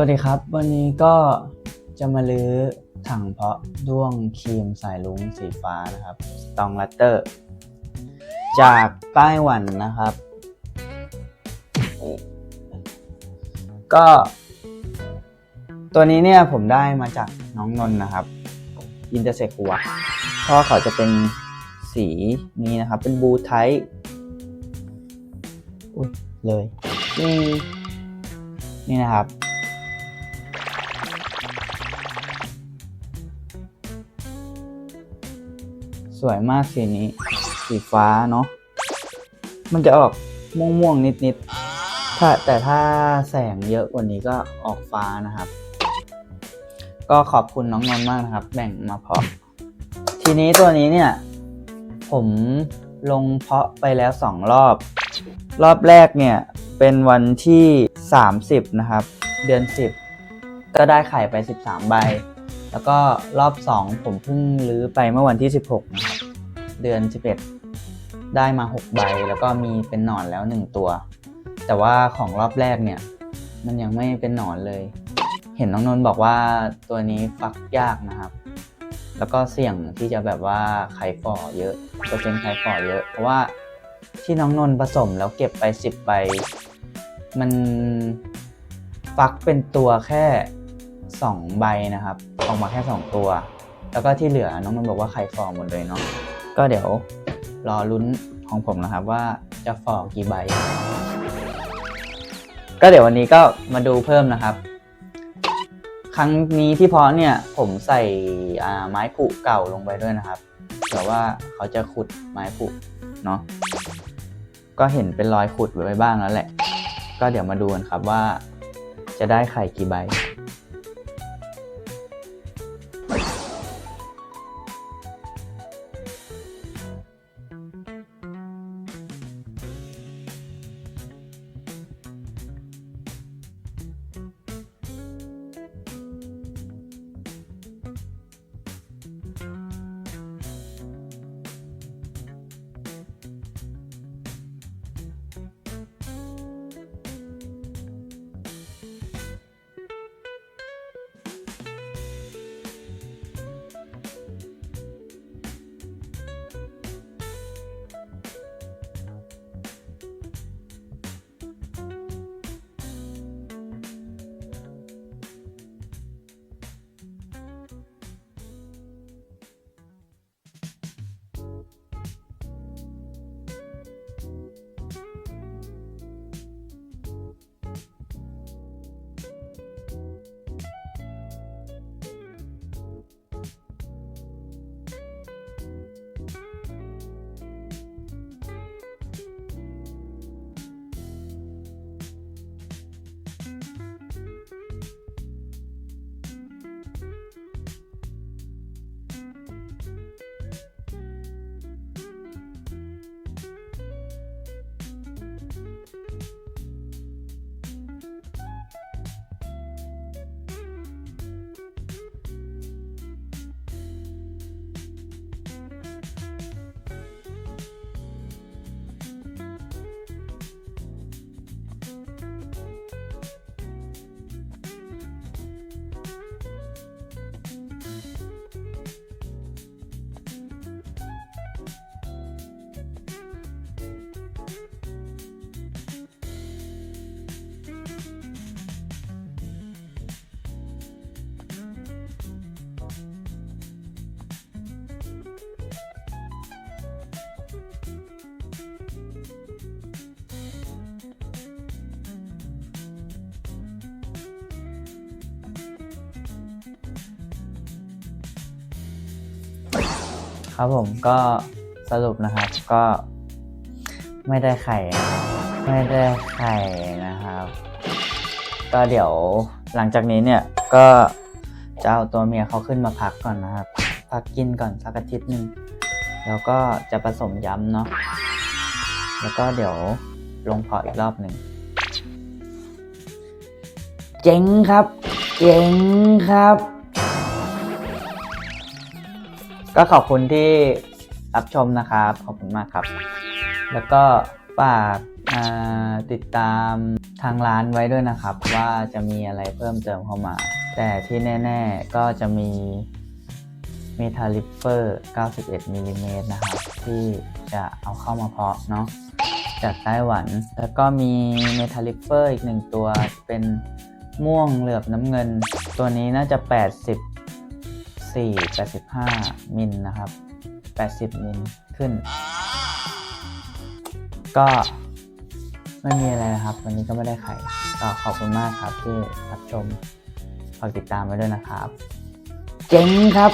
วัสดีครับ วันนี้ก็จะมาลื้อถังเพาะด้วงครีมสายลุงสีฟ้านะครับสตองลัตเตอร์ จากไต้หวันนะครับ ก็ ตัวนี้เนี่ยผมได้มาจากน้องนนนะครับอินเตอร์เซคัวเพราะว่าเขาจะเป็นสีนี้นะครับ เป็นบูไทป์อุ้ยเลยนี่นี่นะครับ สวยมากสีนี้ สีฟ้าเนาะมันจะออกม่วงๆนิดๆถ้าแต่ถ้าแสงเยอะกว่านี้ก็ออกฟ้านะครับ ก็ขอบคุณน้องนนท์มากนะครับ แบ่งมาเพาะ ทีนี้ตัวนี้เนี่ย ผมลงเพาะไปแล้วสองรอบ รอบแรกเนี่ย เป็นวันที่ 30 นะครับ เดือน 10 ก็ได้ไข่ไป 13 ใบ แล้วก็รอบ 2 ผมเพิ่งรื้อไปเมื่อวันที่ 16นะครับเดือน 11 ได้มา 6 ใบ แล้วก็มีเป็นหนอนแล้ว 1 ตัว แต่ว่าของรอบแรกเนี่ย มันยังไม่เป็นหนอนเลย เห็นน้องนนท์บอกว่าตัวนี้ฟักยากนะครับ แล้วก็เสี่ยงที่จะแบบว่าไข่ฝ่อเยอะเปอร์เซ็นต์ไข่ฝ่อเยอะ เพราะว่าที่น้องนนท์ผสมแล้วเก็บไป 10 ใบ มันฟักเป็นตัวแค่ 2 ใบนะครับ ออกมาแค่ 2 ตัว แล้วก็ที่เหลือน้องนนท์บอกว่าไข่ฝ่อหมดเลยเนาะก็เดี๋ยวรอลุ้นของผมนะครับว่าจะฝ่อกี่ใบ ก็เดี๋ยววันนี้ก็มาดูเพิ่มนะครับ ครั้งนี้ที่เพาะเนี่ยผมใส่ไม้ผุเก่าลงไปด้วยนะครับเผื่อว่าเขาจะขุดไม้ผุเนาะก็เห็นเป็นรอยขุดไว้บ้างแล้วแหละ ก็เดี๋ยวมาดูกันครับว่าจะได้ไข่กี่ใบ ครับผมก็สรุปนะครับก็ไม่ได้ไข่ ไม่ได้ไข่นะครับ ก็เดี๋ยวหลังจากนี้เนี่ยก็จะเอาตัวเมียเขาขึ้นมาพักก่อนนะครับ พักกินก่อนสักอาทิตย์หนึ่งแล้วก็จะผสมย้ำเนาะแล้วก็เดี๋ยวลงเพาะอีกรอบหนึ่งเจ๋งครับ เจ๋งครับ ก็ขอบคุณที่รับชมนะครับ ขอบคุณมากครับ แล้วก็ฝากติดตามทางร้านไว้ด้วยนะครับ ว่าจะมีอะไรเพิ่มเติมเข้ามา แต่ที่แน่ ๆ ก็จะมีเมทัลลิฟเฟอร์ 91มิลลิเมตรนะครับ ที่จะเอาเข้ามาเพาะเนาะจากไต้หวัน แล้วก็มีเมทัลลิฟเฟอร์อีกหนึ่งตัวเป็นม่วงเหลือบน้ำเงิน ตัวนี้น่าจะ 80 84 85 มิลนะครับ 80 มิลขึ้น ก็ไม่มีอะไรนะครับ วันนี้ก็ไม่ได้ไข่ก็ขอบคุณมากครับที่รับชมฝากติดตามไว้ด้วยนะครับ เจ๋งครับ